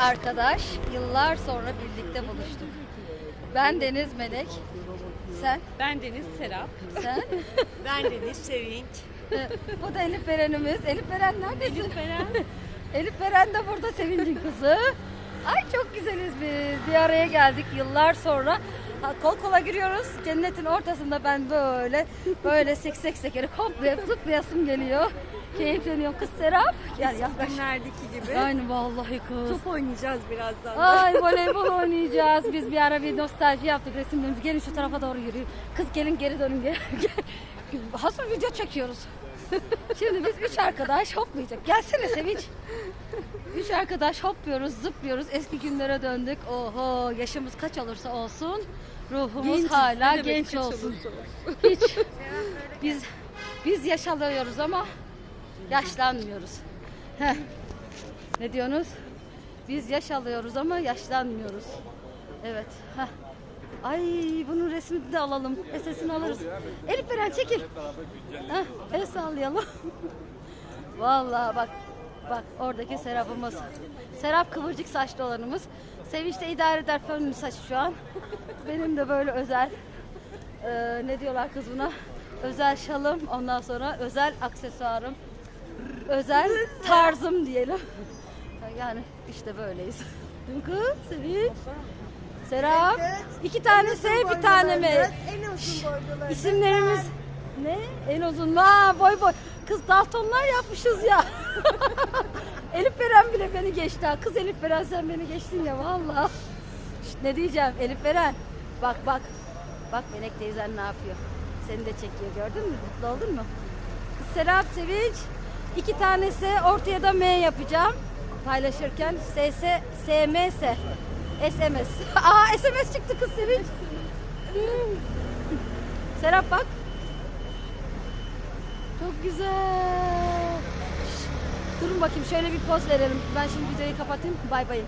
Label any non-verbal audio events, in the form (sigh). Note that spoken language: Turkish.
arkadaş yıllar sonra birlikte buluştuk. Ben Deniz Melek. Sen? Ben Deniz Serap. Sen? (laughs) Ben Deniz Sevinç. Ee, Bu da Elif Beren'imiz. Elif Beren neredesin? Elif Beren. (laughs) Elif Beren de burada Sevinç'in kızı. Ay çok güzeliz biz. Bir araya geldik yıllar sonra. Kol kola giriyoruz. Cennetin ortasında ben böyle böyle seksek sekeri hoplayıp zıplayasım geliyor. Keyifleniyorum. Kız Serap. Gel yaklaş. Günlerdeki gibi. Aynı vallahi kız. Top oynayacağız birazdan da. Ay (laughs) voleybol oynayacağız. Biz bir ara bir nostalji yaptık resimlerimizi. Gelin şu tarafa doğru yürüyün. Kız gelin geri dönün. Gel. Hasıl video çekiyoruz. (laughs) Şimdi biz üç arkadaş hoplayacak. Gelsene Sevinç. Üç arkadaş hopluyoruz, zıplıyoruz. Eski günlere döndük. Oho yaşımız kaç olursa olsun ruhumuz Genciz. hala Ne demek genç kaç olsun. olursa olsun. (laughs) Hiç. Biz biz yaş alıyoruz ama yaşlanmıyoruz. Heh. Ne diyorsunuz? Biz yaş alıyoruz ama yaşlanmıyoruz. Evet. Heh. Ay bunun resmini de alalım. Sesini alırız. Elif Beren çekil. Heh, el sallayalım. (laughs) Vallahi bak bak oradaki Serap'ımız. Serap kıvırcık saçlı olanımız. Sevinç de idare eder fönlü saç şu an. (laughs) Benim de böyle özel e, ne diyorlar kız buna? Özel şalım ondan sonra özel aksesuarım. Özel tarzım diyelim. (laughs) Yani işte böyleyiz. Kız? Sevinç. Serap. iki tane S bir tane mi? En uzun boyluları. İsimlerimiz ne? En uzun. Ha boy boy. Kız Daltonlar yapmışız ya. (laughs) Elif Beren bile beni geçti. ha. Kız Elif Beren sen beni geçtin ya valla. Ne diyeceğim Elif Beren? Bak bak. Bak Melek teyzen ne yapıyor? Seni de çekiyor gördün mü? Mutlu oldun mu? Kız Serap Sevinç. iki tanesi ortaya da M yapacağım. Paylaşırken SS, SMS. SMS. (laughs) Aa SMS çıktı kız Sevinç. Serap bak. Çok güzel. Durun bakayım şöyle bir poz verelim. Ben şimdi videoyu kapatayım. Bay bay.